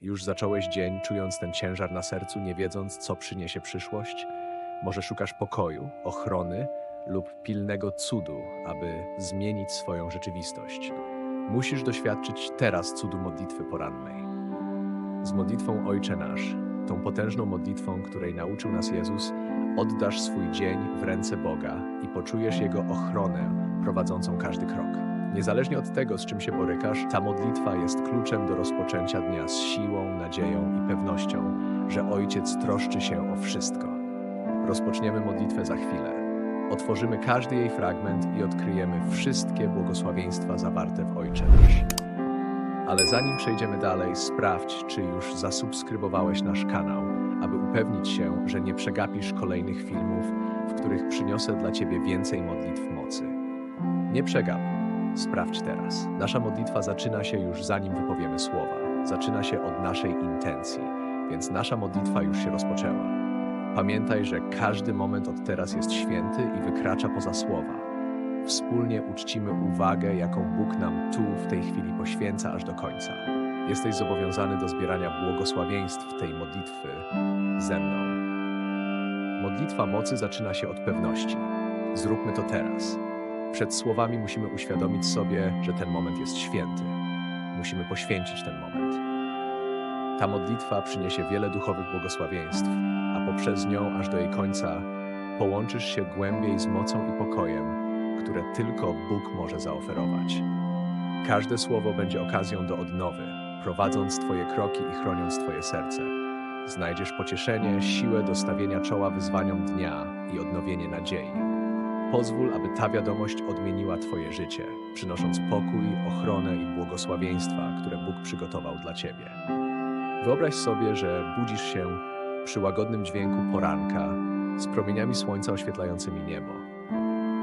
już zacząłeś dzień, czując ten ciężar na sercu, nie wiedząc, co przyniesie przyszłość? Może szukasz pokoju, ochrony lub pilnego cudu, aby zmienić swoją rzeczywistość? Musisz doświadczyć teraz cudu modlitwy porannej. Z modlitwą Ojcze Nasz, tą potężną modlitwą, której nauczył nas Jezus, oddasz swój dzień w ręce Boga i poczujesz Jego ochronę prowadzącą każdy krok. Niezależnie od tego, z czym się borykasz, ta modlitwa jest kluczem do rozpoczęcia dnia z siłą, nadzieją i pewnością, że Ojciec troszczy się o wszystko. Rozpoczniemy modlitwę za chwilę. Otworzymy każdy jej fragment i odkryjemy wszystkie błogosławieństwa zawarte w Ojcze. Ale zanim przejdziemy dalej, sprawdź, czy już zasubskrybowałeś nasz kanał, aby upewnić się, że nie przegapisz kolejnych filmów, w których przyniosę dla Ciebie więcej modlitw mocy. Nie przegap. Sprawdź teraz. Nasza modlitwa zaczyna się już zanim wypowiemy słowa. Zaczyna się od naszej intencji, więc nasza modlitwa już się rozpoczęła. Pamiętaj, że każdy moment od teraz jest święty i wykracza poza słowa. Wspólnie uczcimy uwagę, jaką Bóg nam tu w tej chwili poświęca aż do końca. Jesteś zobowiązany do zbierania błogosławieństw tej modlitwy ze mną. Modlitwa mocy zaczyna się od pewności. Zróbmy to teraz. Przed słowami musimy uświadomić sobie, że ten moment jest święty. Musimy poświęcić ten moment. Ta modlitwa przyniesie wiele duchowych błogosławieństw, a poprzez nią aż do jej końca połączysz się głębiej z mocą i pokojem, które tylko Bóg może zaoferować. Każde słowo będzie okazją do odnowy, prowadząc Twoje kroki i chroniąc Twoje serce. Znajdziesz pocieszenie, siłę do stawienia czoła wyzwaniom dnia i odnowienie nadziei. Pozwól, aby ta wiadomość odmieniła Twoje życie, przynosząc pokój, ochronę i błogosławieństwa, które Bóg przygotował dla Ciebie. Wyobraź sobie, że budzisz się przy łagodnym dźwięku poranka z promieniami słońca oświetlającymi niebo.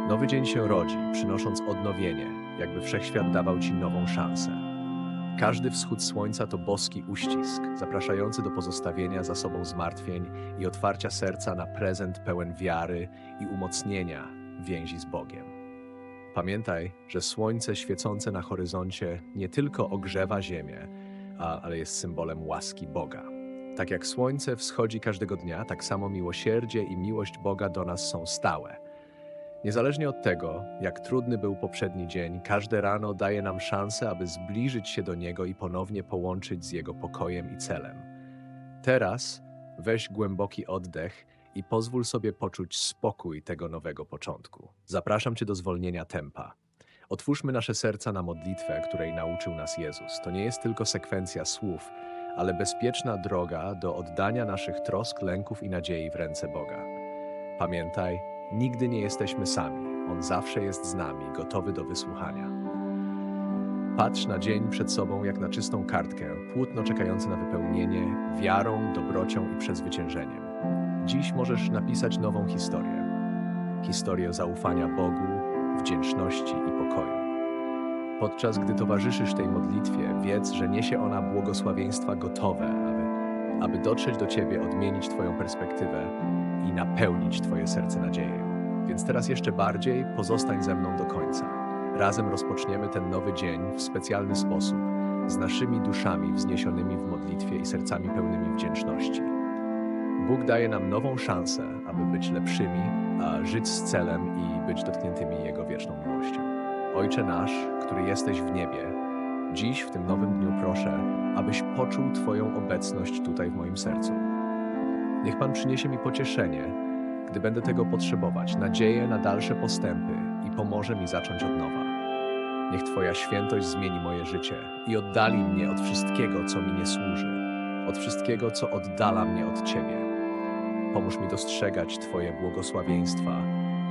Nowy dzień się rodzi, przynosząc odnowienie, jakby wszechświat dawał Ci nową szansę. Każdy wschód słońca to boski uścisk, zapraszający do pozostawienia za sobą zmartwień i otwarcia serca na prezent pełen wiary i umocnienia więzi z Bogiem. Pamiętaj, że słońce świecące na horyzoncie nie tylko ogrzewa ziemię, ale jest symbolem łaski Boga. Tak jak słońce wschodzi każdego dnia, tak samo miłosierdzie i miłość Boga do nas są stałe. Niezależnie od tego, jak trudny był poprzedni dzień, każde rano daje nam szansę, aby zbliżyć się do Niego i ponownie połączyć z Jego pokojem i celem. Teraz weź głęboki oddech i pozwól sobie poczuć spokój tego nowego początku. Zapraszam Cię do zwolnienia tempa. Otwórzmy nasze serca na modlitwę, której nauczył nas Jezus. To nie jest tylko sekwencja słów, ale bezpieczna droga do oddania naszych trosk, lęków i nadziei w ręce Boga. Pamiętaj, nigdy nie jesteśmy sami. On zawsze jest z nami, gotowy do wysłuchania. Patrz na dzień przed sobą jak na czystą kartkę, płótno czekające na wypełnienie, wiarą, dobrocią i przezwyciężeniem. Dziś możesz napisać nową historię. Historię zaufania Bogu, wdzięczności i pokoju. Podczas gdy towarzyszysz tej modlitwie, wiedz, że niesie ona błogosławieństwa gotowe, aby, aby dotrzeć do Ciebie, odmienić Twoją perspektywę i napełnić Twoje serce nadzieją. Więc teraz jeszcze bardziej pozostań ze mną do końca. Razem rozpoczniemy ten nowy dzień w specjalny sposób, z naszymi duszami wzniesionymi w modlitwie i sercami pełnymi wdzięczności. Bóg daje nam nową szansę, aby być lepszymi, a żyć z celem i być dotkniętymi Jego wieczną miłością. Ojcze nasz, który jesteś w niebie, dziś w tym nowym dniu proszę, abyś poczuł Twoją obecność tutaj w moim sercu. Niech Pan przyniesie mi pocieszenie, gdy będę tego potrzebować, nadzieję na dalsze postępy i pomoże mi zacząć od nowa. Niech Twoja świętość zmieni moje życie i oddali mnie od wszystkiego, co mi nie służy, od wszystkiego, co oddala mnie od Ciebie. Pomóż mi dostrzegać Twoje błogosławieństwa,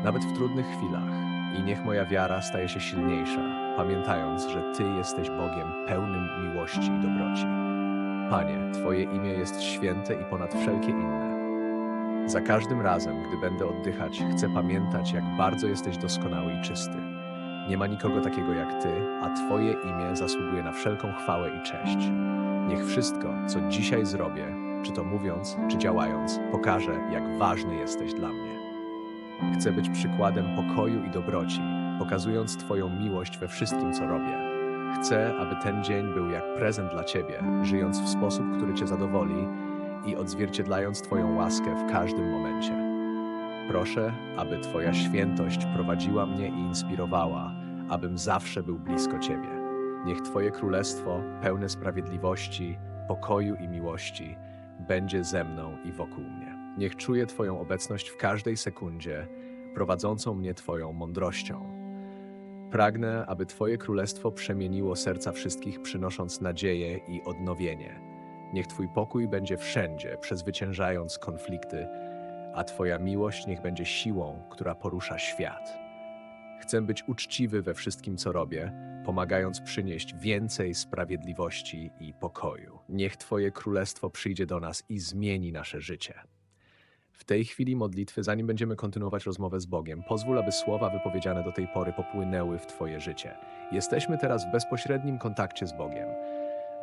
nawet w trudnych chwilach, i niech moja wiara staje się silniejsza, pamiętając, że Ty jesteś Bogiem pełnym miłości i dobroci. Panie, Twoje imię jest święte i ponad wszelkie inne. Za każdym razem, gdy będę oddychać, chcę pamiętać, jak bardzo jesteś doskonały i czysty. Nie ma nikogo takiego jak Ty, a Twoje imię zasługuje na wszelką chwałę i cześć. Niech wszystko, co dzisiaj zrobię, czy to mówiąc, czy działając, pokaże, jak ważny jesteś dla mnie. Chcę być przykładem pokoju i dobroci, pokazując Twoją miłość we wszystkim, co robię. Chcę, aby ten dzień był jak prezent dla Ciebie, żyjąc w sposób, który Cię zadowoli i odzwierciedlając Twoją łaskę w każdym momencie. Proszę, aby Twoja świętość prowadziła mnie i inspirowała, abym zawsze był blisko Ciebie. Niech Twoje królestwo, pełne sprawiedliwości, pokoju i miłości, będzie ze mną i wokół mnie. Niech czuję Twoją obecność w każdej sekundzie, prowadzącą mnie Twoją mądrością. Pragnę, aby Twoje królestwo przemieniło serca wszystkich, przynosząc nadzieję i odnowienie. Niech Twój pokój będzie wszędzie, przezwyciężając konflikty, a Twoja miłość niech będzie siłą, która porusza świat. Chcę być uczciwy we wszystkim, co robię, pomagając przynieść więcej sprawiedliwości i pokoju. Niech Twoje królestwo przyjdzie do nas i zmieni nasze życie. W tej chwili modlitwy, zanim będziemy kontynuować rozmowę z Bogiem, pozwól, aby słowa wypowiedziane do tej pory popłynęły w Twoje życie. Jesteśmy teraz w bezpośrednim kontakcie z Bogiem,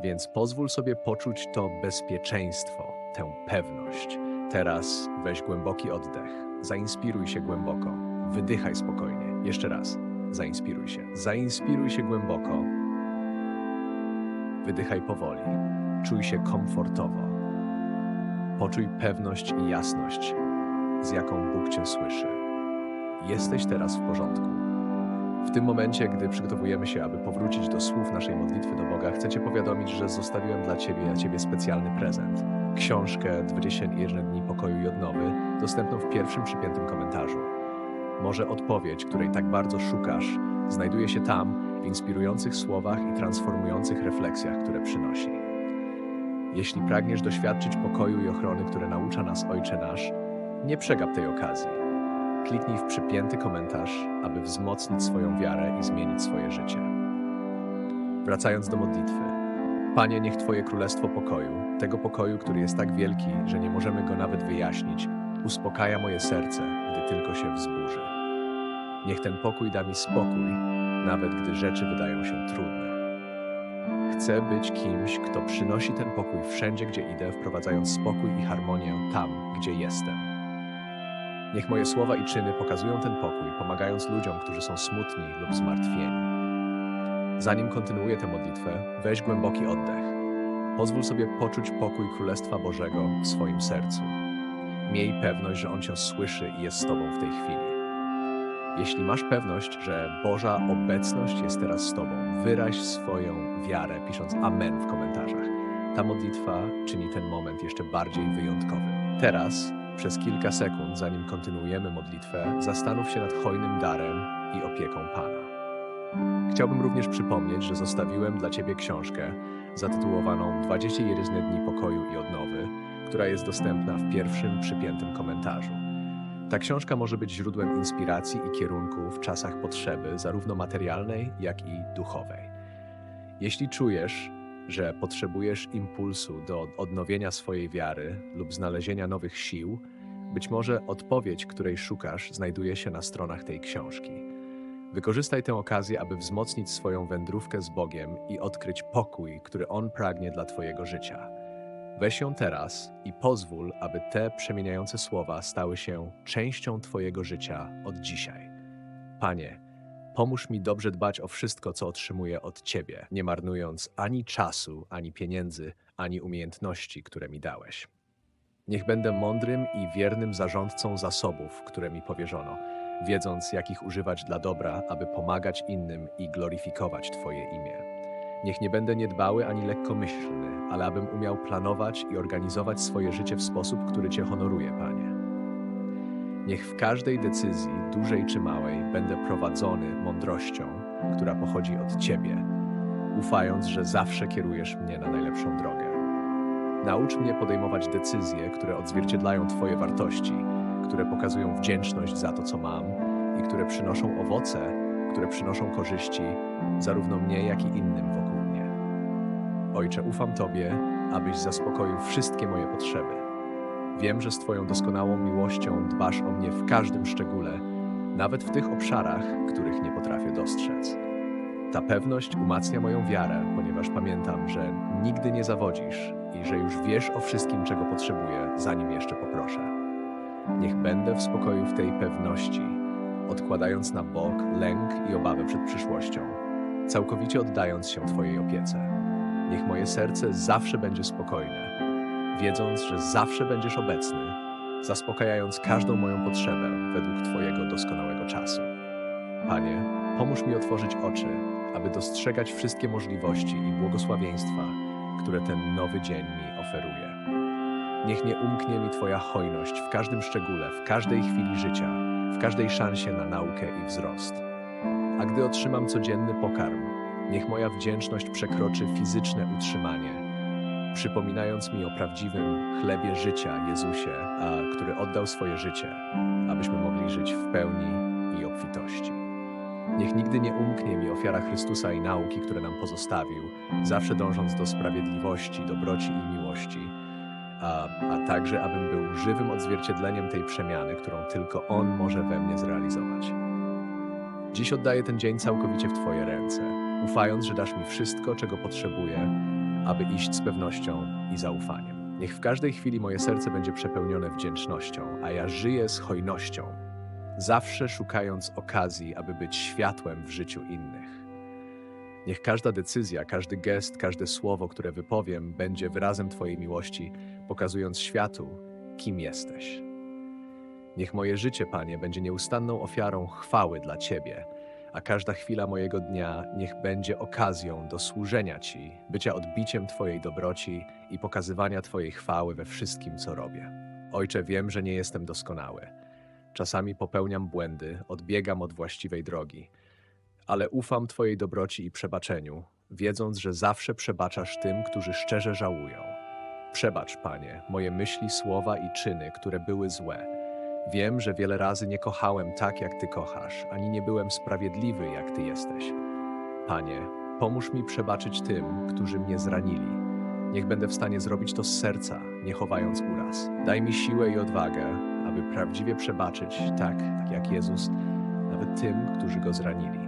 więc pozwól sobie poczuć to bezpieczeństwo, tę pewność. Teraz weź głęboki oddech, zainspiruj się głęboko, wydychaj spokojnie. Jeszcze raz, zainspiruj się. Zainspiruj się głęboko, wydychaj powoli, czuj się komfortowo. Poczuj pewność i jasność, z jaką Bóg Cię słyszy. Jesteś teraz w porządku. W tym momencie, gdy przygotowujemy się, aby powrócić do słów naszej modlitwy do Boga, chcę Cię powiadomić, że zostawiłem dla Ciebie, dla Ciebie specjalny prezent. Książkę 21 dni pokoju i odnowy, dostępną w pierwszym przypiętym komentarzu. Może odpowiedź, której tak bardzo szukasz, znajduje się tam, w inspirujących słowach i transformujących refleksjach, które przynosi. Jeśli pragniesz doświadczyć pokoju i ochrony, które naucza nas Ojcze Nasz, nie przegap tej okazji. Kliknij w przypięty komentarz, aby wzmocnić swoją wiarę i zmienić swoje życie. Wracając do modlitwy. Panie, niech Twoje królestwo pokoju, tego pokoju, który jest tak wielki, że nie możemy go nawet wyjaśnić, uspokaja moje serce, gdy tylko się wzburzy. Niech ten pokój da mi spokój, nawet gdy rzeczy wydają się trudne. Chcę być kimś, kto przynosi ten pokój wszędzie, gdzie idę, wprowadzając spokój i harmonię tam, gdzie jestem. Niech moje słowa i czyny pokazują ten pokój, pomagając ludziom, którzy są smutni lub zmartwieni. Zanim kontynuuję tę modlitwę, weź głęboki oddech. Pozwól sobie poczuć pokój Królestwa Bożego w swoim sercu. Miej pewność, że On Cię słyszy i jest z Tobą w tej chwili. Jeśli masz pewność, że Boża obecność jest teraz z Tobą, wyraź swoją wiarę, pisząc Amen w komentarzach. Ta modlitwa czyni ten moment jeszcze bardziej wyjątkowym. Teraz, przez kilka sekund, zanim kontynuujemy modlitwę, zastanów się nad hojnym darem i opieką Pana. Chciałbym również przypomnieć, że zostawiłem dla Ciebie książkę zatytułowaną 21 dni pokoju i odnowy, która jest dostępna w pierwszym przypiętym komentarzu. Ta książka może być źródłem inspiracji i kierunku w czasach potrzeby, zarówno materialnej, jak i duchowej. Jeśli czujesz, że potrzebujesz impulsu do odnowienia swojej wiary lub znalezienia nowych sił, być może odpowiedź, której szukasz, znajduje się na stronach tej książki. Wykorzystaj tę okazję, aby wzmocnić swoją wędrówkę z Bogiem i odkryć pokój, który On pragnie dla Twojego życia. Weź ją teraz i pozwól, aby te przemieniające słowa stały się częścią Twojego życia od dzisiaj. Panie, pomóż mi dobrze dbać o wszystko, co otrzymuję od Ciebie, nie marnując ani czasu, ani pieniędzy, ani umiejętności, które mi dałeś. Niech będę mądrym i wiernym zarządcą zasobów, które mi powierzono, wiedząc, jak ich używać dla dobra, aby pomagać innym i gloryfikować Twoje imię. Niech nie będę niedbały ani lekkomyślny, ale abym umiał planować i organizować swoje życie w sposób, który Cię honoruje, Panie. Niech w każdej decyzji, dużej czy małej, będę prowadzony mądrością, która pochodzi od Ciebie, ufając, że zawsze kierujesz mnie na najlepszą drogę. Naucz mnie podejmować decyzje, które odzwierciedlają Twoje wartości, które pokazują wdzięczność za to, co mam i które przynoszą owoce, które przynoszą korzyści zarówno mnie, jak i innym wokół. Ojcze, ufam Tobie, abyś zaspokoił wszystkie moje potrzeby. Wiem, że z Twoją doskonałą miłością dbasz o mnie w każdym szczególe, nawet w tych obszarach, których nie potrafię dostrzec. Ta pewność umacnia moją wiarę, ponieważ pamiętam, że nigdy nie zawodzisz i że już wiesz o wszystkim, czego potrzebuję, zanim jeszcze poproszę. Niech będę w spokoju w tej pewności, odkładając na bok lęk i obawę przed przyszłością. całkowicie oddając się Twojej opiece. Niech moje serce zawsze będzie spokojne, wiedząc, że zawsze będziesz obecny, zaspokajając każdą moją potrzebę według Twojego doskonałego czasu. Panie, pomóż mi otworzyć oczy, aby dostrzegać wszystkie możliwości i błogosławieństwa, które ten nowy dzień mi oferuje. Niech nie umknie mi Twoja hojność w każdym szczególe, w każdej chwili życia, w każdej szansie na naukę i wzrost. A gdy otrzymam codzienny pokarm, niech moja wdzięczność przekroczy fizyczne utrzymanie, przypominając mi o prawdziwym chlebie życia Jezusie, a który oddał swoje życie, abyśmy mogli żyć w pełni i obfitości. Niech nigdy nie umknie mi ofiara Chrystusa i nauki, które nam pozostawił, zawsze dążąc do sprawiedliwości, dobroci i miłości, a, a także abym był żywym odzwierciedleniem tej przemiany, którą tylko On może we mnie zrealizować. Dziś oddaję ten dzień całkowicie w Twoje ręce, ufając, że dasz mi wszystko, czego potrzebuję, aby iść z pewnością i zaufaniem. Niech w każdej chwili moje serce będzie przepełnione wdzięcznością, a ja żyję z hojnością, zawsze szukając okazji, aby być światłem w życiu innych. Niech każda decyzja, każdy gest, każde słowo, które wypowiem, będzie wyrazem Twojej miłości, pokazując światu, kim jesteś. Niech moje życie, Panie, będzie nieustanną ofiarą chwały dla Ciebie, a każda chwila mojego dnia niech będzie okazją do służenia Ci, bycia odbiciem Twojej dobroci i pokazywania Twojej chwały we wszystkim, co robię. Ojcze, wiem, że nie jestem doskonały. Czasami popełniam błędy, odbiegam od właściwej drogi, ale ufam Twojej dobroci i przebaczeniu, wiedząc, że zawsze przebaczasz tym, którzy szczerze żałują. Przebacz, Panie, moje myśli, słowa i czyny, które były złe. Wiem, że wiele razy nie kochałem tak, jak Ty kochasz, ani nie byłem sprawiedliwy, jak Ty jesteś. Panie, pomóż mi przebaczyć tym, którzy mnie zranili. Niech będę w stanie zrobić to z serca, nie chowając uraz. Daj mi siłę i odwagę, aby prawdziwie przebaczyć, tak, jak Jezus, nawet tym, którzy go zranili.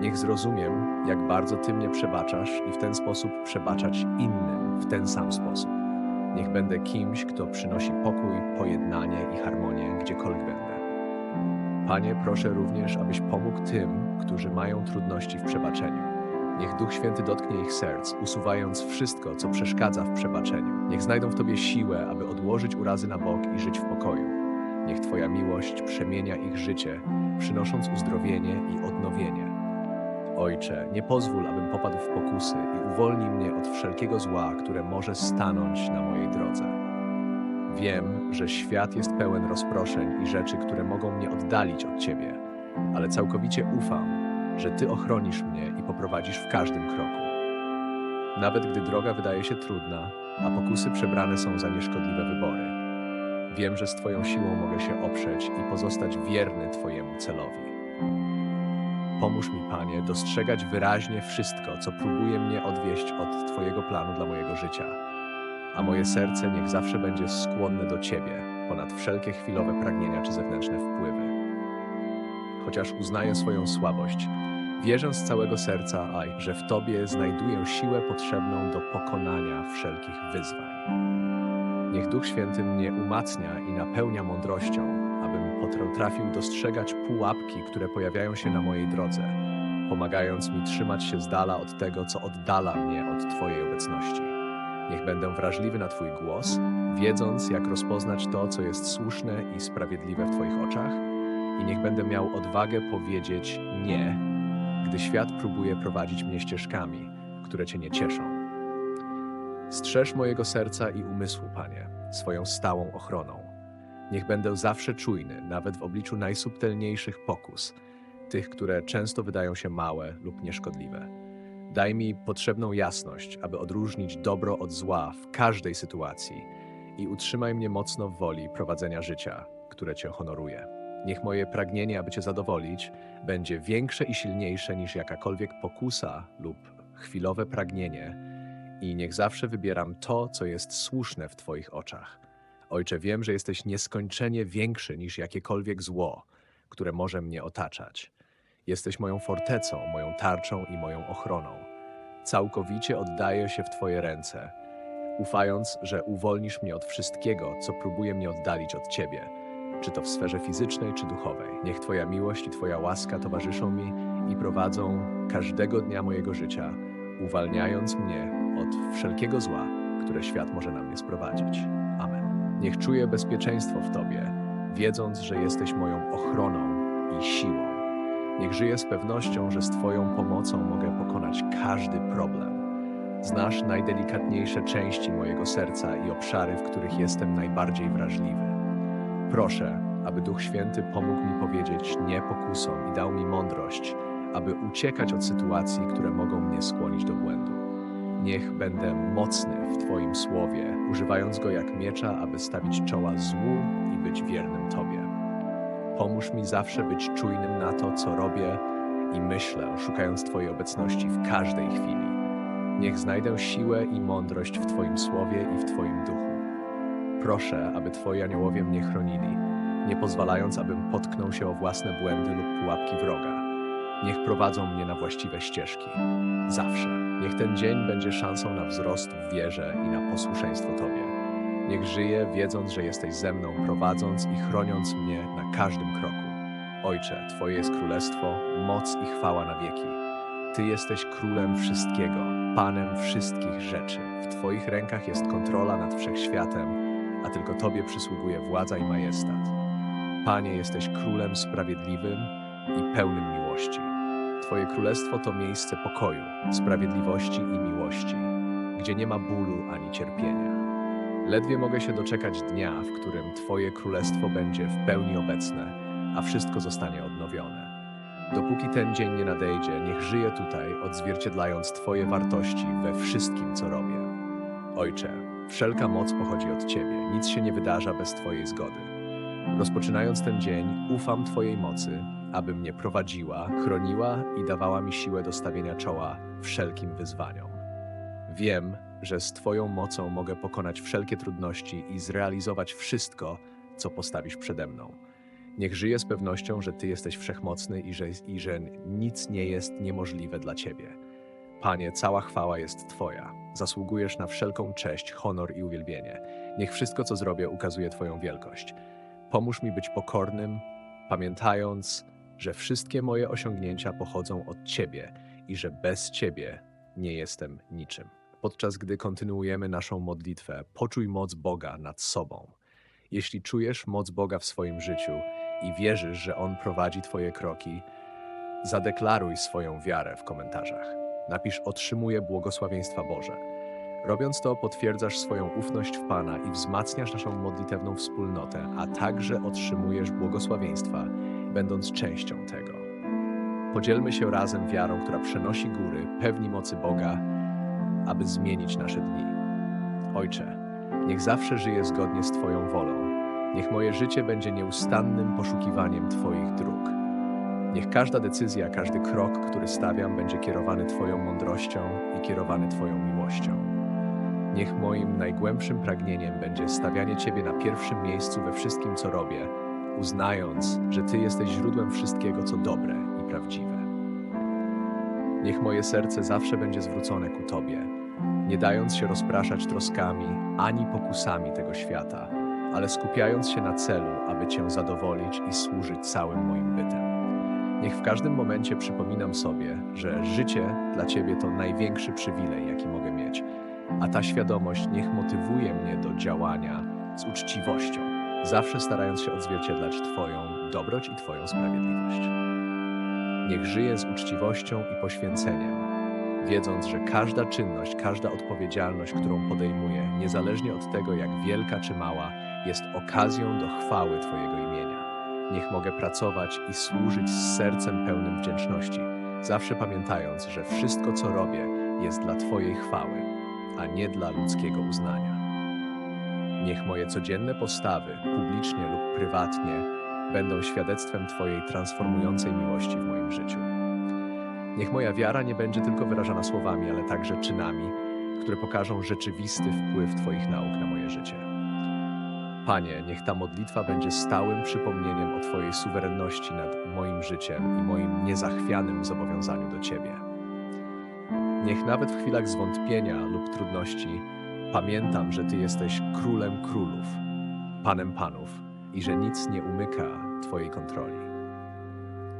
Niech zrozumiem, jak bardzo Ty mnie przebaczasz i w ten sposób przebaczać innym w ten sam sposób. Niech będę kimś, kto przynosi pokój, pojednanie i harmonię gdziekolwiek będę. Panie, proszę również, abyś pomógł tym, którzy mają trudności w przebaczeniu. Niech Duch Święty dotknie ich serc, usuwając wszystko, co przeszkadza w przebaczeniu. Niech znajdą w Tobie siłę, aby odłożyć urazy na bok i żyć w pokoju. Niech Twoja miłość przemienia ich życie, przynosząc uzdrowienie i odnowienie. Ojcze, nie pozwól, abym popadł w pokusy i uwolnij mnie od wszelkiego zła, które może stanąć na mojej drodze. Wiem, że świat jest pełen rozproszeń i rzeczy, które mogą mnie oddalić od Ciebie, ale całkowicie ufam, że Ty ochronisz mnie i poprowadzisz w każdym kroku. Nawet gdy droga wydaje się trudna, a pokusy przebrane są za nieszkodliwe wybory. Wiem, że z Twoją siłą mogę się oprzeć i pozostać wierny Twojemu celowi. Pomóż mi, Panie, dostrzegać wyraźnie wszystko, co próbuje mnie odwieść od Twojego planu dla mojego życia. A moje serce niech zawsze będzie skłonne do Ciebie, ponad wszelkie chwilowe pragnienia czy zewnętrzne wpływy. Chociaż uznaję swoją słabość, wierzę z całego serca, aj, że w Tobie znajduję siłę potrzebną do pokonania wszelkich wyzwań. Niech Duch Święty mnie umacnia i napełnia mądrością, potrafił dostrzegać pułapki, które pojawiają się na mojej drodze, pomagając mi trzymać się z dala od tego, co oddala mnie od Twojej obecności. Niech będę wrażliwy na Twój głos, wiedząc, jak rozpoznać to, co jest słuszne i sprawiedliwe w Twoich oczach, i niech będę miał odwagę powiedzieć nie, gdy świat próbuje prowadzić mnie ścieżkami, które Cię nie cieszą. Strzeż mojego serca i umysłu, Panie, swoją stałą ochroną. Niech będę zawsze czujny, nawet w obliczu najsubtelniejszych pokus, tych, które często wydają się małe lub nieszkodliwe. Daj mi potrzebną jasność, aby odróżnić dobro od zła w każdej sytuacji i utrzymaj mnie mocno w woli prowadzenia życia, które Cię honoruje. Niech moje pragnienie, aby Cię zadowolić, będzie większe i silniejsze niż jakakolwiek pokusa lub chwilowe pragnienie, i niech zawsze wybieram to, co jest słuszne w Twoich oczach. Ojcze, wiem, że jesteś nieskończenie większy niż jakiekolwiek zło, które może mnie otaczać. Jesteś moją fortecą, moją tarczą i moją ochroną. Całkowicie oddaję się w Twoje ręce, ufając, że uwolnisz mnie od wszystkiego, co próbuje mnie oddalić od Ciebie, czy to w sferze fizycznej, czy duchowej. Niech Twoja miłość i Twoja łaska towarzyszą mi i prowadzą każdego dnia mojego życia, uwalniając mnie od wszelkiego zła, które świat może na mnie sprowadzić. Niech czuję bezpieczeństwo w Tobie, wiedząc, że jesteś moją ochroną i siłą. Niech żyję z pewnością, że z Twoją pomocą mogę pokonać każdy problem. Znasz najdelikatniejsze części mojego serca i obszary, w których jestem najbardziej wrażliwy. Proszę, aby Duch Święty pomógł mi powiedzieć nie pokusom i dał mi mądrość, aby uciekać od sytuacji, które mogą mnie skłonić do błędu. Niech będę mocny w Twoim słowie, używając go jak miecza, aby stawić czoła złu i być wiernym Tobie. Pomóż mi zawsze być czujnym na to, co robię i myślę, szukając Twojej obecności w każdej chwili. Niech znajdę siłę i mądrość w Twoim słowie i w Twoim duchu. Proszę, aby Twoi aniołowie mnie chronili, nie pozwalając, abym potknął się o własne błędy lub pułapki wroga. Niech prowadzą mnie na właściwe ścieżki. Zawsze. Niech ten dzień będzie szansą na wzrost w wierze i na posłuszeństwo Tobie. Niech żyję, wiedząc, że jesteś ze mną, prowadząc i chroniąc mnie na każdym kroku. Ojcze, Twoje jest królestwo, moc i chwała na wieki. Ty jesteś królem wszystkiego, panem wszystkich rzeczy. W Twoich rękach jest kontrola nad wszechświatem, a tylko Tobie przysługuje władza i majestat. Panie, jesteś królem sprawiedliwym i pełnym miłości. Twoje królestwo to miejsce pokoju, sprawiedliwości i miłości, gdzie nie ma bólu ani cierpienia. Ledwie mogę się doczekać dnia, w którym Twoje królestwo będzie w pełni obecne, a wszystko zostanie odnowione. Dopóki ten dzień nie nadejdzie, niech żyję tutaj, odzwierciedlając Twoje wartości we wszystkim, co robię. Ojcze, wszelka moc pochodzi od Ciebie, nic się nie wydarza bez Twojej zgody. Rozpoczynając ten dzień, ufam Twojej mocy, aby mnie prowadziła, chroniła i dawała mi siłę do stawienia czoła wszelkim wyzwaniom. Wiem, że z Twoją mocą mogę pokonać wszelkie trudności i zrealizować wszystko, co postawisz przede mną. Niech żyję z pewnością, że Ty jesteś wszechmocny i że, i że nic nie jest niemożliwe dla Ciebie. Panie, cała chwała jest Twoja. Zasługujesz na wszelką cześć, honor i uwielbienie. Niech wszystko, co zrobię, ukazuje Twoją wielkość. Pomóż mi być pokornym, pamiętając, że wszystkie moje osiągnięcia pochodzą od Ciebie i że bez Ciebie nie jestem niczym. Podczas gdy kontynuujemy naszą modlitwę, poczuj moc Boga nad sobą. Jeśli czujesz moc Boga w swoim życiu i wierzysz, że On prowadzi Twoje kroki, zadeklaruj swoją wiarę w komentarzach. Napisz Otrzymuję błogosławieństwa Boże. Robiąc to, potwierdzasz swoją ufność w Pana i wzmacniasz naszą modlitewną wspólnotę, a także otrzymujesz błogosławieństwa, będąc częścią tego. Podzielmy się razem wiarą, która przenosi góry, pewni mocy Boga, aby zmienić nasze dni. Ojcze, niech zawsze żyję zgodnie z Twoją wolą. Niech moje życie będzie nieustannym poszukiwaniem Twoich dróg. Niech każda decyzja, każdy krok, który stawiam, będzie kierowany Twoją mądrością i kierowany Twoją miłością. Niech moim najgłębszym pragnieniem będzie stawianie Ciebie na pierwszym miejscu we wszystkim, co robię, uznając, że Ty jesteś źródłem wszystkiego, co dobre i prawdziwe. Niech moje serce zawsze będzie zwrócone ku Tobie, nie dając się rozpraszać troskami ani pokusami tego świata, ale skupiając się na celu, aby Cię zadowolić i służyć całym moim bytem. Niech w każdym momencie przypominam sobie, że życie dla Ciebie to największy przywilej, jaki mogę mieć, a ta świadomość niech motywuje mnie do działania z uczciwością, zawsze starając się odzwierciedlać Twoją dobroć i Twoją sprawiedliwość. Niech żyję z uczciwością i poświęceniem, wiedząc, że każda czynność, każda odpowiedzialność, którą podejmuję, niezależnie od tego, jak wielka czy mała, jest okazją do chwały Twojego imienia. Niech mogę pracować i służyć z sercem pełnym wdzięczności, zawsze pamiętając, że wszystko, co robię, jest dla Twojej chwały, a nie dla ludzkiego uznania. Niech moje codzienne postawy, publicznie lub prywatnie, będą świadectwem Twojej transformującej miłości w moim życiu. Niech moja wiara nie będzie tylko wyrażana słowami, ale także czynami, które pokażą rzeczywisty wpływ Twoich nauk na moje życie. Panie, niech ta modlitwa będzie stałym przypomnieniem o Twojej suwerenności nad moim życiem i moim niezachwianym zobowiązaniu do Ciebie. Niech nawet w chwilach zwątpienia lub trudności pamiętam, że Ty jesteś królem królów, panem panów i że nic nie umyka Twojej kontroli.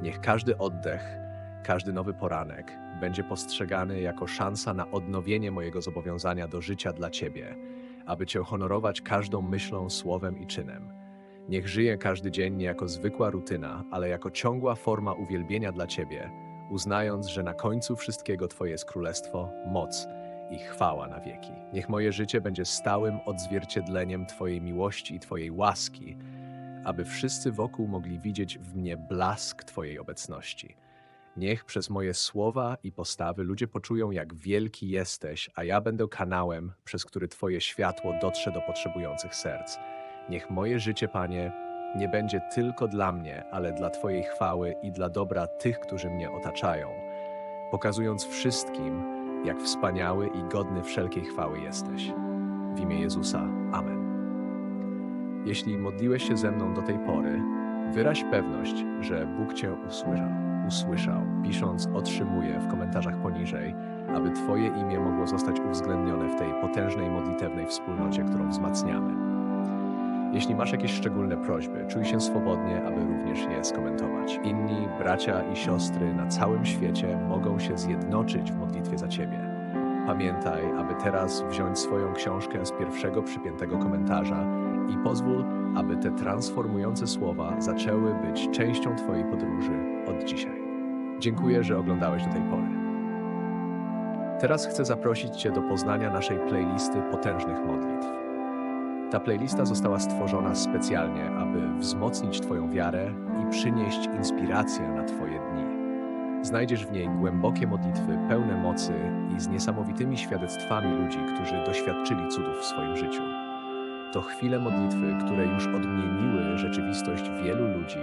Niech każdy oddech, każdy nowy poranek będzie postrzegany jako szansa na odnowienie mojego zobowiązania do życia dla Ciebie, aby Cię honorować każdą myślą, słowem i czynem. Niech żyje każdy dzień nie jako zwykła rutyna, ale jako ciągła forma uwielbienia dla Ciebie, uznając, że na końcu wszystkiego Twoje jest królestwo, moc i chwała na wieki. Niech moje życie będzie stałym odzwierciedleniem Twojej miłości i Twojej łaski, aby wszyscy wokół mogli widzieć w mnie blask Twojej obecności. Niech przez moje słowa i postawy ludzie poczują, jak wielki jesteś, a ja będę kanałem, przez który Twoje światło dotrze do potrzebujących serc. Niech moje życie, Panie, nie będzie tylko dla mnie, ale dla Twojej chwały i dla dobra tych, którzy mnie otaczają, pokazując wszystkim, jak wspaniały i godny wszelkiej chwały jesteś. W imię Jezusa. Amen. Jeśli modliłeś się ze mną do tej pory, wyraź pewność, że Bóg Cię usłyszał, usłyszał, pisząc otrzymuję w komentarzach poniżej, aby Twoje imię mogło zostać uwzględnione w tej potężnej modlitewnej wspólnocie, którą wzmacniamy. Jeśli masz jakieś szczególne prośby, czuj się swobodnie, aby również je skomentować. Inni bracia i siostry na całym świecie mogą się zjednoczyć w modlitwie za Ciebie. Pamiętaj, aby teraz wziąć swoją książkę z pierwszego przypiętego komentarza i pozwól, aby te transformujące słowa zaczęły być częścią Twojej podróży od dzisiaj. Dziękuję, że oglądałeś do tej pory. Teraz chcę zaprosić Cię do poznania naszej playlisty potężnych modlitw. Ta playlista została stworzona specjalnie, aby wzmocnić Twoją wiarę i przynieść inspirację na Twoje dni. Znajdziesz w niej głębokie modlitwy pełne mocy i z niesamowitymi świadectwami ludzi, którzy doświadczyli cudów w swoim życiu. To chwile modlitwy, które już odmieniły rzeczywistość wielu ludzi,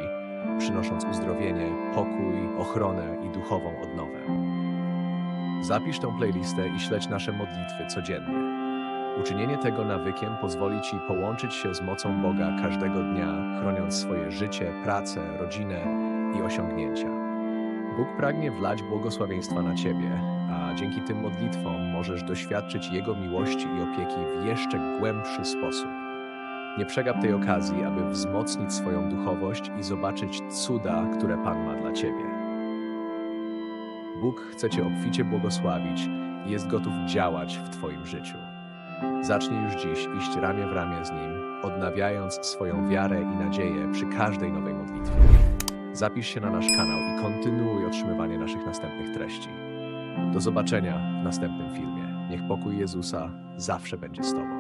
przynosząc uzdrowienie, pokój, ochronę i duchową odnowę. Zapisz tę playlistę i śledź nasze modlitwy codziennie. Uczynienie tego nawykiem pozwoli Ci połączyć się z mocą Boga każdego dnia, chroniąc swoje życie, pracę, rodzinę i osiągnięcia. Bóg pragnie wlać błogosławieństwa na Ciebie, a dzięki tym modlitwom możesz doświadczyć Jego miłości i opieki w jeszcze głębszy sposób. Nie przegap tej okazji, aby wzmocnić swoją duchowość i zobaczyć cuda, które Pan ma dla Ciebie. Bóg chce Cię obficie błogosławić i jest gotów działać w Twoim życiu. Zacznij już dziś iść ramię w ramię z Nim, odnawiając swoją wiarę i nadzieję przy każdej nowej modlitwie. Zapisz się na nasz kanał i kontynuuj otrzymywanie naszych następnych treści. Do zobaczenia w następnym filmie. Niech pokój Jezusa zawsze będzie z Tobą.